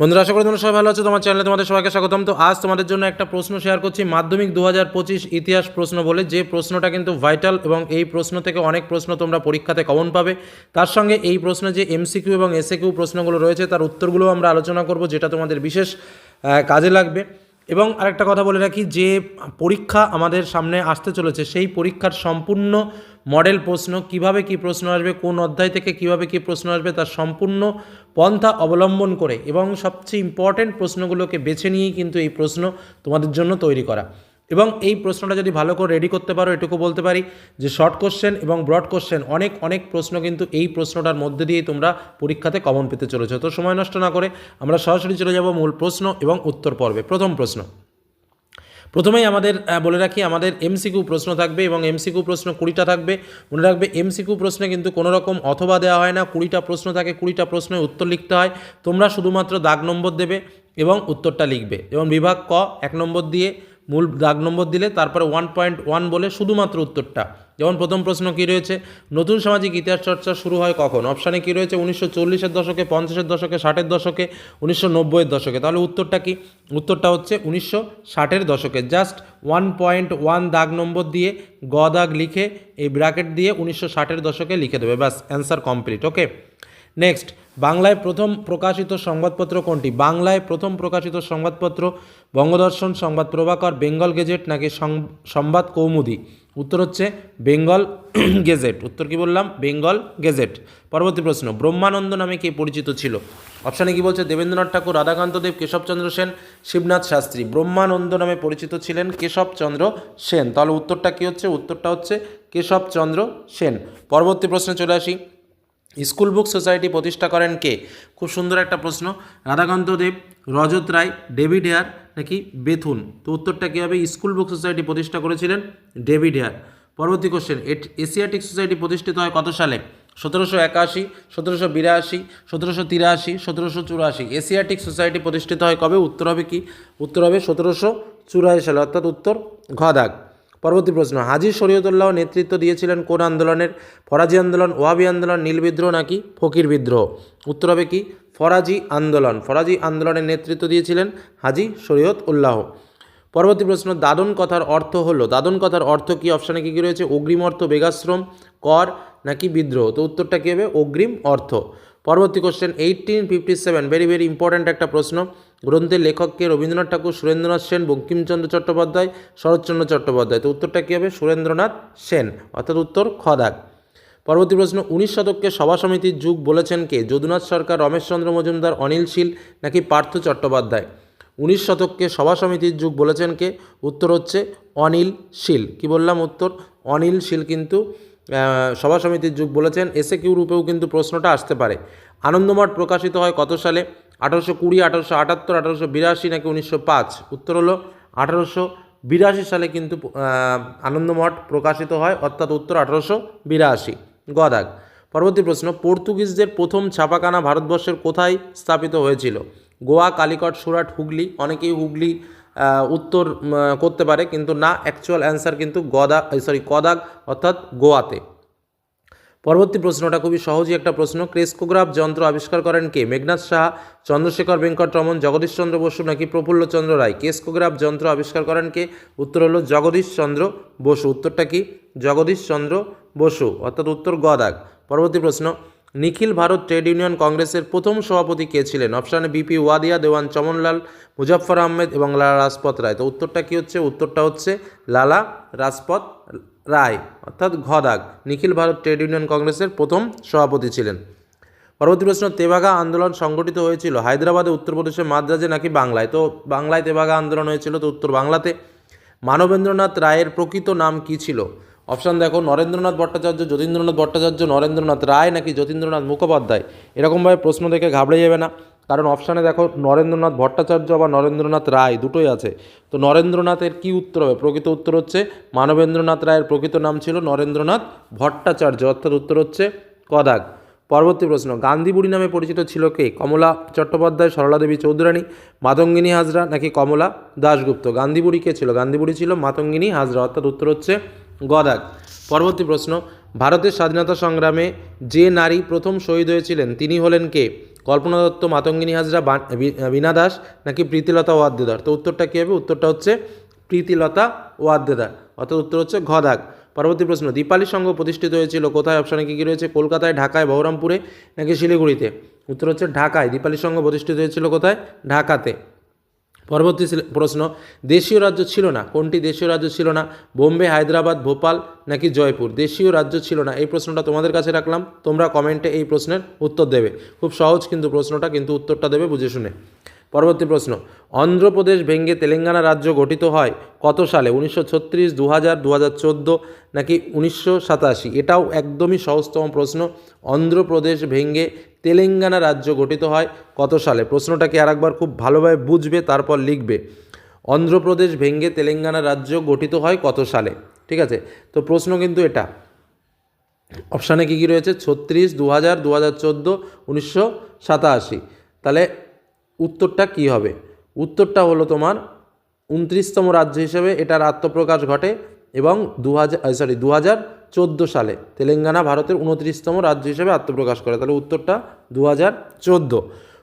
বন্ধুরা, আশা করি তোমরা সবাই ভালো আছো। তোমার চ্যানেলে তোমাদের সবাইকে স্বাগতম। তো আজ তোমাদের জন্য একটা প্রশ্ন শেয়ার করছি, মাধ্যমিক দু হাজার পঁচিশ ইতিহাস প্রশ্ন বলে। যে প্রশ্নটা কিন্তু ভাইটাল এবং এই প্রশ্ন থেকে অনেক প্রশ্ন তোমরা পরীক্ষাতে কমন পাবে। তার সঙ্গে এই প্রশ্নে যে এমসিকিউ এবং এসএকিউ প্রশ্নগুলো রয়েছে, তার উত্তরগুলো আমরা আলোচনা করব, যেটা তোমাদের বিশেষ কাজে লাগবে। এবং আরেকটা কথা বলে রাখি, যে পরীক্ষা আমাদের সামনে আসতে চলেছে, সেই পরীক্ষার সম্পূর্ণ মডেল প্রশ্ন, কীভাবে কি প্রশ্ন আসবে, কোন অধ্যায় থেকে কীভাবে কি প্রশ্ন আসবে, তার সম্পূর্ণ পন্থা অবলম্বন করে এবং সবচেয়ে ইম্পর্ট্যান্ট প্রশ্নগুলোকে বেছে নিয়েই কিন্তু এই প্রশ্ন তোমাদের জন্য তৈরি করা। এবং এই প্রশ্নটা যদি ভালো করে রেডি করতে পারো, এটুকু বলতে পারি যে শর্ট কোশ্চেন এবং ব্রড কোশ্চেন অনেক অনেক প্রশ্ন কিন্তু এই প্রশ্নটার মধ্যে দিয়েই তোমরা পরীক্ষাতে কমন পেতে চলেছো। তো সময় নষ্ট না করে আমরা সরাসরি চলে যাব মূল প্রশ্ন এবং উত্তর পর্বে। প্রথম প্রশ্ন। প্রথমেই আমাদের বলে রাখি আমাদের এমসিকিউ প্রশ্ন থাকবে এবং এমসিকিউ প্রশ্ন কুড়িটা থাকবে। মনে রাখবে এমসিকিউ প্রশ্নে কিন্তু কোনো রকম অথবা দেওয়া হয় না। কুড়িটা প্রশ্ন থাকে, কুড়িটা প্রশ্নের উত্তর লিখতে হয়। তোমরা শুধুমাত্র দাগ নম্বর দেবে এবং উত্তরটা লিখবে এবং বিভাগ ক এক নম্বর দিয়ে মূল দাগ নম্বর দিলে তারপরে ওয়ান পয়েন্ট ওয়ান বলে শুধুমাত্র উত্তরটা। যেমন প্রথম প্রশ্ন কী রয়েছে? নতুন সামাজিক ইতিহাস চর্চা শুরু হয় কখন? অপশানে কী রয়েছে? উনিশশো চল্লিশের দশকে, পঞ্চাশের দশকে, ষাটের দশকে, উনিশশো নব্বইয়ের দশকে। তাহলে উত্তরটা কি? উত্তরটা হচ্ছে উনিশশো ষাটের দশকে। জাস্ট ওয়ান পয়েন্ট ওয়ান দাগ নম্বর দিয়ে গ দাগ লিখে, এই ব্র্যাকেট দিয়ে উনিশশো ষাটের দশকে লিখে দেবে। ব্যাস অ্যান্সার কমপ্লিট ওকে নেক্সট বাংলায় প্রথম প্রকাশিত সংবাদপত্র কোনটি? বাংলায় প্রথম প্রকাশিত সংবাদপত্র বঙ্গদর্শন সংবাদ প্রভাকর, বেঙ্গল গেজেট নাকি সংবাদ কৌমুদি? উত্তর হচ্ছে বেঙ্গল গেজেট। উত্তর কি বললাম? Bengal gazette. পরবর্তী প্রশ্ন, ব্রহ্মানন্দ নামে কে পরিচিত ছিল? অপশানে কি বলছে? দেবেন্দ্রনাথ ঠাকুর, রাধাকান্ত দেব কেশবচন্দ্র সেন, শিবনাথ শাস্ত্রী। ব্রহ্মানন্দ নামে পরিচিত ছিলেন কেশবচন্দ্র সেন। তাহলে উত্তরটা কি হচ্ছে? উত্তরটা হচ্ছে কেশবচন্দ্র সেন। পরবর্তী প্রশ্নে চলে আসি। স্কুল বুক সোসাইটি প্রতিষ্ঠা করেন কে? খুব সুন্দর একটা প্রশ্ন। রাধাকান্ত দেব, রজত রায়, ডেভিড হেয়ার নাকি বেথুন? তো উত্তরটা কী হবে? স্কুল বুক সোসাইটি প্রতিষ্ঠা করেছিলেন ডেভিড হেয়ার। পরবর্তী কোশ্চেন এশিয়াটিক সোসাইটি প্রতিষ্ঠিত হয় কত সালে? সতেরোশো একাশি, সতেরোশো বিরাশি, সতেরোশো তিরাশি, সতেরোশো চুরাশি। এশিয়াটিক সোসাইটি প্রতিষ্ঠিত হয় কবে? উত্তর হবে কি? উত্তর হবে সতেরোশো চুরাশি সালে, অর্থাৎ উত্তর ঘ দাগ। পরবর্তী প্রশ্ন, হাজি শরীয়তুল্লাহ নেতৃত্ব দিয়েছিলেন কোন আন্দোলনের? ফরাজি আন্দোলন, ওয়াবি আন্দোলন, নীল বিদ্রোহ নাকি ফকির বিদ্রোহ? উত্তর হবে কি? ফরাজি আন্দোলন। ফরাজি আন্দোলনের নেতৃত্ব দিয়েছিলেন হাজি শরীয়ত উল্লাহ পরবর্তী প্রশ্ন, দাদন কথার অর্থ হলো, দাদন কথার অর্থ কি? অপশানে কী কী রয়েছে? অগ্রিম অর্থ, বেগাশ্রম, কর নাকি বিদ্রোহ? তো উত্তরটা কী হবে? অগ্রিম অর্থ। পরবর্তী question eighteen fifty seven very very important একটা প্রশ্ন। গ্রন্থের লেখককে রবীন্দ্রনাথ ঠাকুর, সুরেন্দ্রনাথ সেন, বঙ্কিমচন্দ্র চট্টোপাধ্যায়, শরৎচন্দ্র চট্টোপাধ্যায়। তো উত্তরটা কী হবে? সুরেন্দ্রনাথ সেন। অর্থাৎ উত্তর খদাক পরবর্তী প্রশ্ন, উনিশ শতককে সভা সমিতির যুগ বলেছেন কে? যদুনাথ সরকার, রমেশচন্দ্র মজুমদার, অনিল শীল, নাকি পার্থ চট্টোপাধ্যায়? উনিশ শতককে সভা সমিতির যুগ বলেছেন কে? উত্তর হচ্ছে অনিল শীল। কি বললাম উত্তর? অনিল শীল কিন্তু সভা সমিতির যুগ বলেছেন। এসে কিউ রূপেও কিন্তু প্রশ্নটা আসতে পারে। আনন্দমঠ প্রকাশিত হয় কত সালে? আঠারোশো কুড়ি, আঠারোশো আটাত্তর, আঠারোশো বিরাশি নাকি উনিশশো পাঁচ? উত্তর হলো আঠারোশো বিরাশি সালে কিন্তু আনন্দমঠ প্রকাশিত হয়, অর্থাৎ উত্তর আঠারোশো বিরাশি। গদাগ পরবর্তী প্রশ্ন, পর্তুগিজদের প্রথম ছাপাখানা ভারতবর্ষের কোথায় স্থাপিত হয়েছিল? গোয়া, কালিকট, সুরাট, হুগলি, অনেকেই হুগলি উত্তর করতে পারে, কিন্তু না অ্যাকচুয়াল অ্যান্সার কিন্তু গদা সরি কদাগ অর্থাৎ গোয়াতে। পরবর্তী প্রশ্নটা খুবই সহজই একটা প্রশ্ন। ক্রেস্কোগ্রাফ যন্ত্র আবিষ্কার করেন কে? মেঘনাথ সাহা, চন্দ্রশেখর বেঙ্কটরমন জগদীশচন্দ্র বসু নাকি প্রফুল্লচন্দ্র রায়? কেস্কোগ্রাফ যন্ত্র আবিষ্কার করেন কে? উত্তর হলো জগদীশচন্দ্র বসু। উত্তরটা কি? জগদীশচন্দ্র বসু। অর্থাৎ উত্তর গদাগ পরবর্তী প্রশ্ন, নিখিল ভারত ট্রেড ইউনিয়ন কংগ্রেসের প্রথম সভাপতি কে ছিলেন? অপশানে বিপি ওয়াদিয়া, দেওয়ান চমনলাল মুজাফর আহমেদ এবং লালা রাজপথ রায়। তো উত্তরটা কি হচ্ছে? উত্তরটা হচ্ছে লালা রাজপথ রায়, অর্থাৎ ঘদাগ নিখিল ভারত ট্রেড ইউনিয়ন কংগ্রেসের প্রথম সভাপতি ছিলেন। পরবর্তী প্রশ্ন, তেভাগা আন্দোলন সংগঠিত হয়েছিল হায়দ্রাবাদে উত্তরপ্রদেশের মাদ্রাজে নাকি বাংলায়? তো বাংলায় তেভাগা আন্দোলন হয়েছিল তো উত্তর বাংলাতে। মানবেন্দ্রনাথ রায়ের প্রকৃত নাম কি ছিল? অপশান দেখো, নরেন্দ্রনাথ ভট্টাচার্য, যতীন্দ্রনাথ ভট্টাচার্য, নরেন্দ্রনাথ রায় নাকি যতীন্দ্রনাথ মুখোপাধ্যায়? এরকমভাবে প্রশ্ন দেখে ঘাবড়ে যাবে না। কারণ অপশানে দেখো নরেন্দ্রনাথ ভট্টাচার্য বা নরেন্দ্রনাথ রায় দুটোই আছে। তো নরেন্দ্রনাথের কি উত্তর হবে? প্রকৃত উত্তর হচ্ছে মানবেন্দ্রনাথ রায়ের প্রকৃত নাম ছিল নরেন্দ্রনাথ ভট্টাচার্য। অর্থাৎ উত্তর হচ্ছে কদাগ। পরবর্তী প্রশ্ন গান্ধী বুড়ি নামে পরিচিত ছিল কে? কমলা চট্টোপাধ্যায়, সরলা দেবী চৌধুরানী, মাতঙ্গিনী হাজরা নাকি কমলা দাশগুপ্ত? গান্ধী বুড়ি কে ছিল? গান্ধী বুড়ি ছিল মাতঙ্গিনী হাজরা। অর্থাৎ উত্তর হচ্ছে গদাগ। পরবর্তী প্রশ্ন, ভারতের স্বাধীনতা সংগ্রামে যে নারী প্রথম শহীদ হয়েছিলেন, তিনি হলেন কে? কল্পনা দত্ত, মাতঙ্গিনী হাজরা বীণা দাস নাকি প্রীতিলতা ওয়াদ্দেদার? তো উত্তরটা কী হবে? উত্তরটা হচ্ছে প্রীতিলতা ওয়াদ্দেদার। অর্থাৎ উত্তর হচ্ছে ঘদাগ পরবর্তী প্রশ্ন, দীপালি সংঘ প্রতিষ্ঠিত হয়েছিল কোথায়? অপশানে কী কী রয়েছে? কলকাতায়, ঢাকায়, বহরমপুরে নাকি শিলিগুড়িতে? উত্তর হচ্ছে ঢাকায়। দীপালি সংঘ প্রতিষ্ঠিত হয়েছিল কোথায়? ঢাকাতে। পরবর্তী প্রশ্ন, দেশীয় রাজ্য ছিল না। কোনটি দেশীয় রাজ্য ছিল না? বোম্বে, হায়দ্রাবাদ, ভোপাল নাকি জয়পুর? দেশীয় রাজ্য ছিল না। এই প্রশ্নটা তোমাদের কাছে রাখলাম। তোমরা কমেন্টে এই প্রশ্নের উত্তর দেবে। খুব সহজ কিন্তু প্রশ্নটা, কিন্তু উত্তরটা দেবে বুঝে শুনে। পরবর্তী প্রশ্ন, অন্ধ্রপ্রদেশ ভেঙ্গে তেলেঙ্গানা রাজ্য গঠিত হয় কত সালে? উনিশশো ছত্রিশ দু হাজার নাকি উনিশশো সাতাশি? এটাও একদমই সহজতম প্রশ্ন, অন্ধ্রপ্রদেশ ভেঙ্গে তেলেঙ্গানা রাজ্য গঠিত হয় কত সালে? প্রশ্নটাকে আরেকবার খুব ভালোভাবে বুঝবে, তারপর লিখবে। অন্ধ্রপ্রদেশ ভেঙ্গে তেলেঙ্গানা রাজ্য গঠিত হয় কত সালে? ঠিক আছে? তো প্রশ্ন কিন্তু এটা। অপশানে কী কী রয়েছে? ছত্রিশ দু হাজার দু হাজার চোদ্দ, উনিশশো সাতাশি। তাহলে উত্তরটা কী হবে? উত্তরটা হলো তোমার উনত্রিশতম রাজ্য হিসেবে এটার আত্মপ্রকাশ ঘটে এবং দু হাজার সরি দু হাজার চোদ্দ সালে তেলেঙ্গানা ভারতের উনত্রিশতম রাজ্য হিসেবে আত্মপ্রকাশ করে। তাহলে উত্তরটা দু হাজার চোদ্দ।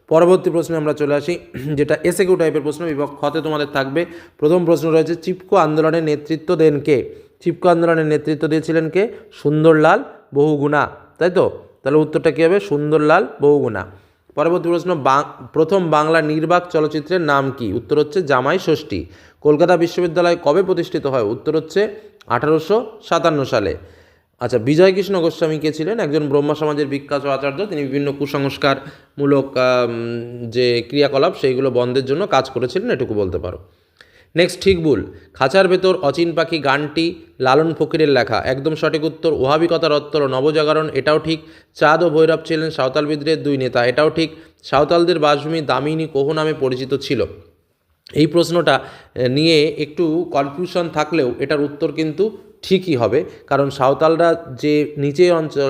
পরবর্তী প্রশ্নে আমরা চলে আসি, যেটা এসে কিউ টাইপের প্রশ্ন খতে তোমাদের থাকবে। প্রথম প্রশ্ন রয়েছে, চিপকো আন্দোলনের নেতৃত্ব দেন কে? চিপকো আন্দোলনের নেতৃত্ব দিয়েছিলেন কে? সুন্দরলাল বহুগুণা। তাই তো? তাহলে উত্তরটা কী হবে? সুন্দরলাল বহুগুণা। পরবর্তী প্রশ্ন প্রথম বাংলা নির্বাক চলচ্চিত্রের নাম কি? উত্তর হচ্ছে জামাই ষষ্ঠী। কলকাতা বিশ্ববিদ্যালয় কবে প্রতিষ্ঠিত হয়? উত্তর হচ্ছে আঠারোশো সাতান্ন সালে। আচ্ছা বিজয়কৃষ্ণ গোস্বামী কে ছিলেন? একজন ব্রহ্মা সমাজের বিখ্যাত আচার্য। তিনি বিভিন্ন কুসংস্কারমূলক যে ক্রিয়াকলাপ, সেইগুলো বন্ধের জন্য কাজ করেছিলেন, এটুকু বলতে পারো। নেক্সট ঠিক ভুল। খাঁচার ভেতর অচিন পাখি গানটি লালন ফকিরের লেখা। একদম সঠিক উত্তর ওহাবিকতার অত্তর। নবজাগরণ, এটাও ঠিক। চাঁদ ও ভৈরব ছিলেন সাঁওতাল বিদ্রোহের দুই নেতা, এটাও ঠিক। সাঁওতালদের বাসভূমি দামিনী কোহ নামে পরিচিত ছিল। এই প্রশ্নটা নিয়ে একটু কনফিউশন থাকলেও এটার উত্তর কিন্তু ঠিকই হবে। কারণ সাঁওতালরা যে নিচে অঞ্চল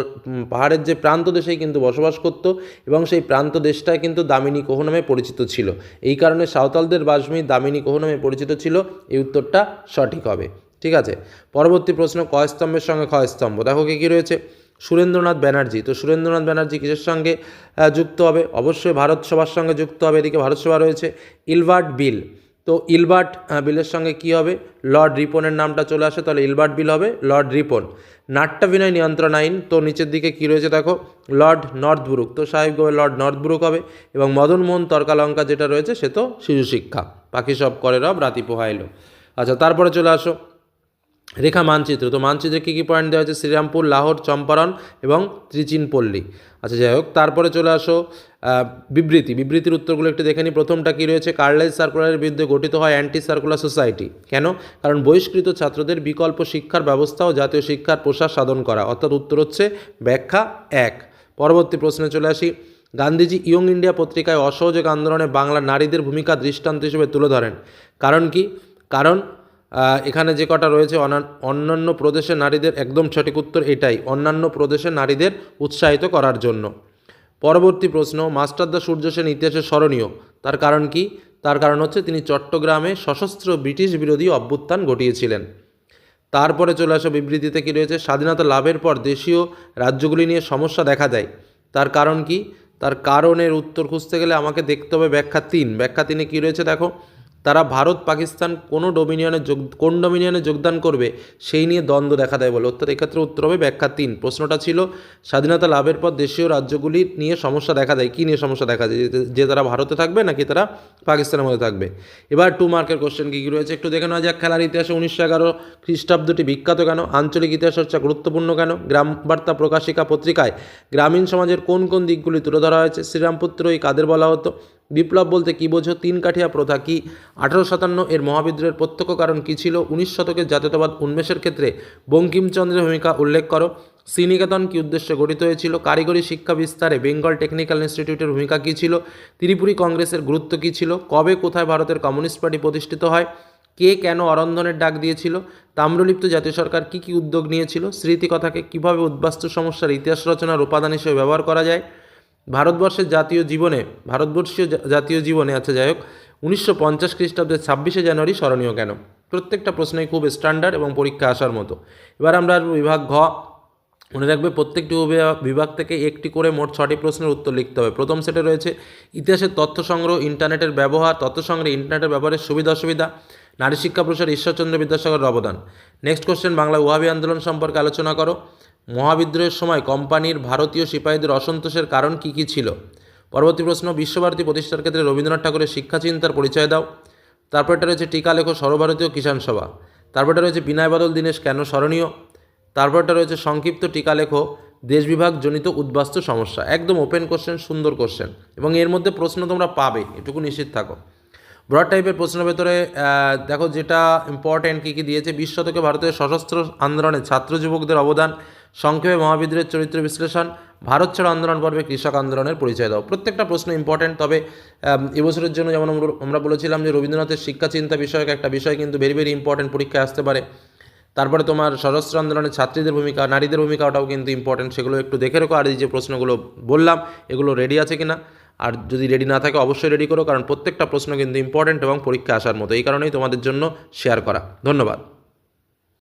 পাহাড়ের যে প্রান্ত দেশেই কিন্তু বসবাস করত এবং সেই প্রান্ত দেশটা কিন্তু দামিনী কোহ নামে পরিচিত ছিল। এই কারণে সাঁওতালদের বাসভূমি দামিনী কোহ নামে পরিচিত ছিল। এই উত্তরটা সঠিক হবে। ঠিক আছে? পরবর্তী প্রশ্ন, কয় স্তম্ভের সঙ্গে ক্ষয় স্তম্ভ? দেখো কি কী রয়েছে? সুরেন্দ্রনাথ ব্যানার্জি। তো সুরেন্দ্রনাথ ব্যানার্জি কিসের সঙ্গে যুক্ত হবে? অবশ্যই ভারত সভার সঙ্গে যুক্ত হবে। এদিকে ভারতসভা রয়েছে। ইলভার্ট বিল। তো ইলবার্ট বিলের সঙ্গে কি হবে? লর্ড রিপনের নামটা চলে আসে, তাহলে ইলবার্ট বিল হবে লর্ড রিপন। নাট্যাভিনয় নিয়ন্ত্রণ আইন, তো নিচের দিকে কী রয়েছে দেখো? লর্ড নর্থব্রুক, তো সাহেব গোবে লর্ড নর্থব্রুক হবে এবং মদনমোহন তর্কালঙ্কা যেটা রয়েছে সে তো শিশু শিক্ষা বাকি সব করে রব, রাতি পোহাইল আচ্ছা তারপরে চলে আসো। রেখা মানচিত্র। তো মানচিত্রে কী কী পয়েন্ট দেওয়া হয়েছে? শ্রীরামপুর, লাহোর, চম্পারণ এবং ত্রিচিনপল্লী। আচ্ছা যাই হোক, তারপরে চলে আসো বিবৃতি। বিবৃতির উত্তরগুলো একটু দেখে নিই। প্রথমটা কী রয়েছে? কার্লাইজ সার্কুলারের বিরুদ্ধে গঠিত হয় অ্যান্টি সার্কুলার সোসাইটি কেন? কারণ বহিষ্কৃত ছাত্রদের বিকল্প শিক্ষার ব্যবস্থা ও জাতীয় শিক্ষার প্রসার সাধন করা। অর্থাৎ উত্তর হচ্ছে ব্যাখ্যা এক। পরবর্তী প্রশ্নে চলে আসি। গান্ধীজি ইয়ং ইন্ডিয়া পত্রিকায় অসহযোগ আন্দোলনে বাংলার নারীদের ভূমিকা দৃষ্টান্ত হিসেবে তুলে ধরেন। কারণ কি? কারণ এখানে যে কটা রয়েছে অন্যান্য প্রদেশের নারীদের, একদম সঠিক উত্তর এটাই, অন্যান্য প্রদেশের নারীদের উৎসাহিত করার জন্য। পরবর্তী প্রশ্ন মাস্টারদা সূর্য সেন ইতিহাসে স্মরণীয়। তার কারণ কি? তার কারণ হচ্ছে তিনি চট্টগ্রামে সশস্ত্র ব্রিটিশ বিরোধী অভ্যুত্থান ঘটিয়েছিলেন তারপরে চলে আসা বিবৃতিতে কী রয়েছে? স্বাধীনতা লাভের পর দেশীয় রাজ্যগুলি নিয়ে সমস্যা দেখা দেয়। তার কারণ কি? তার কারণের উত্তর খুঁজতে গেলে আমাকে দেখতে হবে ব্যাখ্যা তিন। ব্যাখ্যা তিনে কী রয়েছে দেখো? তারা ভারত, পাকিস্তান কোনো ডোমিনিয়নে যোগ, কোন ডোমিনিয়নে যোগদান করবে সেই নিয়ে দ্বন্দ্ব দেখা দেয় বলে অর্থাৎ এক্ষেত্রে উত্তর হবে, ব্যাখ্যা তিন। প্রশ্নটা ছিল, স্বাধীনতা লাভের পর দেশীয় রাজ্যগুলি নিয়ে সমস্যা দেখা দেয়, কী নিয়ে সমস্যা দেখা যায় যে- তারা ভারতে থাকবে নাকি তারা পাকিস্তানের মধ্যে থাকবে? এবার টু মার্কের কোশ্চেন কী কী রয়েছে? একটু দেখে নেওয়া যাক, খেলার ইতিহাসে উনিশশো এগারো খ্রিস্টাব্দটি বিখ্যাত কেন? আঞ্চলিক ইতিহাস হচ্ছে গুরুত্বপূর্ণ কেন? গ্রাম বার্তা প্রকাশিকা পত্রিকায় গ্রামীণ সমাজের কোন কোন দিকগুলি তুলে ধরা হয়েছে? শ্রীরামপুত্র, এই কাদের বলা হতো? বিপ্লব বলতে কী বোঝো? তিন কাঠিয়া প্রথা কি? আঠারো সাতান্ন এর মহাবিদ্রোহের প্রত্যক্ষ কারণ কী ছিল? উনিশ শতকের জাতীয়তাবাদ উন্মেষের ক্ষেত্রে বঙ্কিমচন্দ্রের ভূমিকা উল্লেখ করো। শ্রীনিকেতন কী উদ্দেশ্যে গঠিত হয়েছিল? কারিগরি শিক্ষা বিস্তারে বেঙ্গল টেকনিক্যাল ইনস্টিটিউটের ভূমিকা কী ছিল? ত্রিপুরী কংগ্রেসের গুরুত্ব কী ছিল? কবে কোথায় ভারতের কমিউনিস্ট পার্টি প্রতিষ্ঠিত হয়? কে কেন অরন্ধনের ডাক দিয়েছিল? তাম্রলিপ্ত জাতীয় সরকার কী কী উদ্যোগ নিয়েছিল? স্মৃতিকথাকে কীভাবে উদ্বাস্তু সমস্যার ইতিহাস রচনার উপাদান হিসেবে ব্যবহার করা যায়? ভারতবর্ষের জাতীয় জীবনে, ভারতবর্ষীয় জাতীয় জীবনে আছে যাই হোক, উনিশশো পঞ্চাশ খ্রিস্টাব্দের ছাব্বিশে জানুয়ারি স্মরণীয় কেন? প্রত্যেকটা প্রশ্নই খুব স্ট্যান্ডার্ড এবং পরীক্ষা আসার মতো। এবার আমরা বিভাগ ঘ, মনে রাখবে প্রত্যেকটি বিভাগ থেকে একটি করে মোট ছটি প্রশ্নের উত্তর লিখতে হবে। প্রথম সেটে রয়েছে, ইতিহাসের তথ্য সংগ্রহ, ইন্টারনেটের ব্যবহার, তথ্য সংগ্রহে, ইন্টারনেটের ব্যবহারের সুবিধা অসুবিধা, নারী শিক্ষা প্রসার, ঈশ্বরচন্দ্র বিদ্যাসাগরের অবদান। নেক্সট কোশ্চেন বাংলা ওয়াবি আন্দোলন সম্পর্কে আলোচনা করো। মহাবিদ্রোহের সময় কোম্পানির ভারতীয় সিপাহীদের অসন্তোষের কারণ কী কী ছিল? পরবর্তী প্রশ্ন, বিশ্বভারতী প্রতিষ্ঠার ক্ষেত্রে রবীন্দ্রনাথ ঠাকুরের শিক্ষা চিন্তার পরিচয় দাও। তারপরটা রয়েছে টিকা লেখো সর্বভারতীয় কিষাণ সভা। তারপরটা রয়েছে বিনয় বাদল দীনেশ কেন স্মরণীয়? তারপরটা রয়েছে সংক্ষিপ্ত টিকা লেখো দেশ বিভাগ জনিত উদ্বাস্তু সমস্যা। একদম ওপেন কোশ্চেন সুন্দর কোশ্চেন এবং এর মধ্যে প্রশ্ন তোমরা পাবে, এটুকু নিশ্চিত থাকো। ব্রড টাইপের প্রশ্নের ভেতরে দেখো যেটা ইম্পর্টেন্ট কী কী দিয়েছে। বিশ শতকে ভারতের সশস্ত্র আন্দোলনে ছাত্র যুবকদের অবদান সংক্ষেপে মহাবিদ্রের চরিত্র বিশ্লেষণ, ভারত ছাড়ো আন্দোলন পর্বে কৃষক আন্দোলনের পরিচয় দাও। প্রত্যেকটা প্রশ্ন ইম্পর্টেন্ট তবে এবছরের জন্য যেমন আমরা- বলেছিলাম যে রবীন্দ্রনাথের শিক্ষা চিন্তা বিষয়ক একটা বিষয় কিন্তু ভেরি ভেরি ইম্পর্টেন্ট পরীক্ষায় আসতে পারে। তারপরে তোমার সশস্ত্র আন্দোলনের ছাত্রীদের ভূমিকা, নারীদের ভূমিকাটাও কিন্তু ইম্পর্টেন্ট সেগুলো একটু দেখে রেখো। আর এই যে প্রশ্নগুলো বললাম, এগুলো রেডি আছে কিনা? আর যদি রেডি না থাকে, অবশ্যই রেডি করো, কারণ প্রত্যেকটা প্রশ্ন কিন্তু ইম্পর্টেন্ট এবং পরীক্ষা আসার মতো। এই কারণেই তোমাদের জন্য শেয়ার করা। ধন্যবাদ।